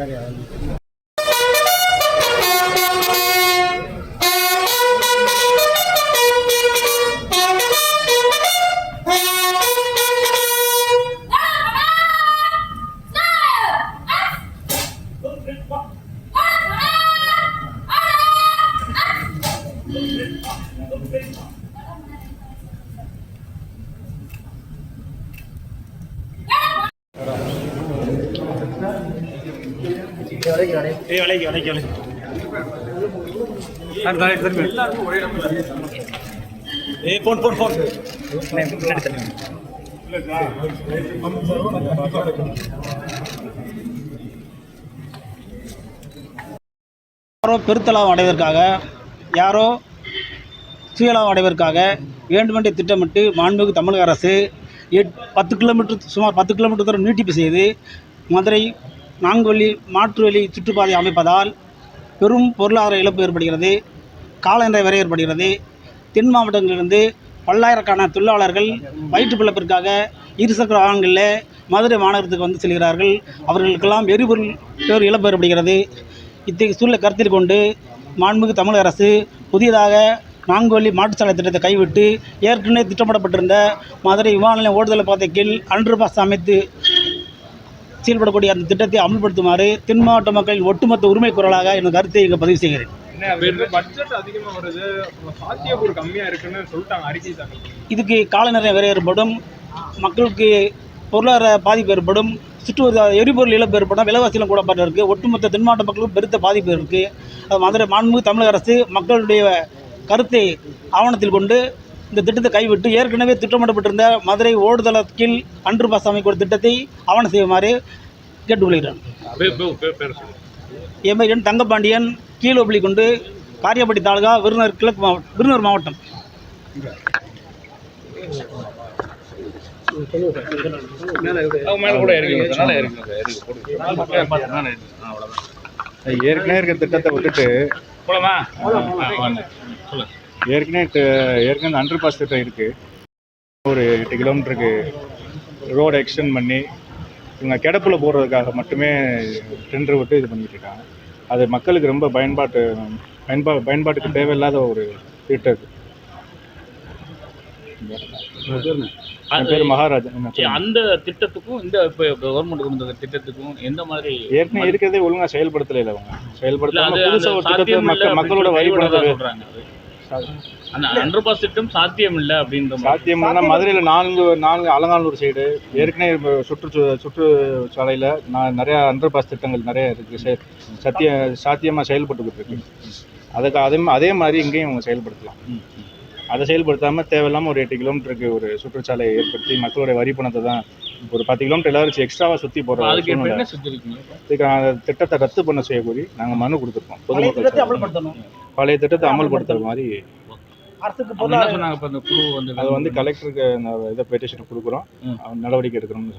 ಸರ್ಕಾರಿ ಆರೋಗ್ಯ ஏய் போன் போன் போன். யாரோ பெருத்தளம் அடைவதற்காக யாரோ சுயலாபம் அடைவதற்காக வேண்டுமென்றே திட்டமிட்டு மாண்புமிகு தமிழக அரசு எட் பத்து கிலோமீட்டர் சுமார் பத்து கிலோமீட்டர் தூரம் நீட்டிப்பு செய்து மதுரை நான்கு வழி மாற்று வழி சுற்றுப்பாதை அமைப்பதால் பெரும் பொருளாதார இழப்பு ஏற்படுகிறது. காலநிலை வரை ஏற்படுகிறது. தென் மாவட்டங்களிலிருந்து பல்லாயிரக்கான தொழிலாளர்கள் வயிற்று பிழப்பிற்காக இருசக்கர வாகனங்களில் மதுரை மாநகரத்துக்கு வந்து செல்கிறார்கள். அவர்களுக்கெல்லாம் எரிபொருள் பேர் இழப்பு ஏற்படுகிறது. இத்தகைய சூழலை கருத்தில் கொண்டு மாண்புமிகு தமிழக அரசு புதியதாக நான்கு வழி மாட்டுச்சாலை திட்டத்தை கைவிட்டு ஏற்கனவே திட்டமிடப்பட்டிருந்த மதுரை விமான நிலையம் ஓடுதலை பாதை கீழ் அன்று பாஸ் அமைத்து செயல்படக்கூடிய அந்த திட்டத்தை அமல்படுத்துமாறு தென் மாவட்ட மக்களின் ஒட்டுமொத்த உரிமை குரலாக எனது கருத்தை இங்கே பதிவு செய்கிறேன். இதுக்கு காலநிலை வேறு ஏற்படும் மக்களுக்கு பொருளாதார பாதிப்பு ஏற்படும் சுற்று எரிபொருள் இழப்பு ஏற்படும் விலைவாசிகளும் கூட பாட்டு இருக்குது ஒட்டுமொத்த தென் மாவட்ட மக்களுக்கும் பெருத்த பாதிப்பு இருக்குது அது மதுரை மாண்புமிகு தமிழக அரசு மக்களுடைய கருத்தை ஆவணத்தில் கொண்டு இந்த திட்டத்தை கைவிட்டு ஏற்கனவே திட்டமிடப்பட்டிருந்த மதுரை ஓடுதள கீழ் அன்று பாஸ் அமைக்கும் திட்டத்தை ஆவணம் செய்யுமாறு கேட்டுக்கொள்கிறேன் என் பேர் தங்கப்பாண்டியன் கீழோப்பள்ளி கொண்டு காரியப்பட்டி தாலுகா விருதுநகர் கிழக்கு மாவட்டம் விருதுநகர் மாவட்டம் ஏற்கனவே இருக்க திட்டத்தை விட்டுட்டு போலாமா ஏற்கனவே ஏற்கனவே அண்டர் பாஸ் திட்டம் இருக்கு. ஒரு எட்டு கிலோமீட்டருக்கு ரோடு எக்ஸ்டெண்ட் பண்ணி இவங்க கிடப்புல போடுறதுக்காக மட்டுமே டெண்டர் விட்டு இது பண்ணிட்டு இருக்காங்க. அது மக்களுக்கு ரொம்ப பயன்பாட்டு பயன்பா பயன்பாட்டுக்கு தேவையில்லாத ஒரு திட்டம் இது பேர் சரி, அந்த திட்டத்துக்கும் இந்த இப்போ கவர்மெண்ட் கொண்டு வந்த திட்டத்துக்கும் எந்த மாதிரி ஏற்கனவே இருக்கிறதே ஒழுங்கா செயல்படுத்தல இல்லை அவங்க அப்படின்னு மக்களோட சொல்லி அந்த அண்டர் பாஸ் திட்டம் சாத்தியம் இல்ல அப்படின்ற மாதிரி. சாத்தியம்னா மதுரையில் நான்கு நான்கு அலங்காநல்லூர் சைடு ஏற்கனவே சுற்று சுற்றுச்சாலையில் நான் நிறையா அண்டர் பாஸ் திட்டங்கள் நிறைய இருக்குது செ சத்திய சாத்தியமாக செயல்பட்டுக்கிட்டு இருக்கு அதுக்கு அதே அதே மாதிரி இங்கேயும் அவங்க செயல்படுத்தலாம். அதை செயல்படுத்தாமல் தேவையில்லாமல் ஒரு எட்டு கிலோமீட்டருக்கு ஒரு சுற்றுச்சாலையை ஏற்படுத்தி மக்களுடைய வரி பணத்தை தான் ஒரு பத்து கிலோமீட்டர் எல்லாரும் எக்ஸ்ட்ராவாக சுற்றி அப்ப போகிற அதுக்கு என்ன செஞ்சிருக்கீங்க? இதுக்கு அந்த திட்டத்தை ரத்து பண்ண செய்யக்கூறி நாங்கள் மனு கொடுத்துருக்கோம். பழைய திட்டத்தை பொதுமக்கள் பழைய திட்டத்தை அமல்படுத்துற மாதிரி. அது வந்து கலெக்டருக்கு இதை பெட்டிஷன் கொடுக்குறோம். நடவடிக்கை எடுக்கணும்னு.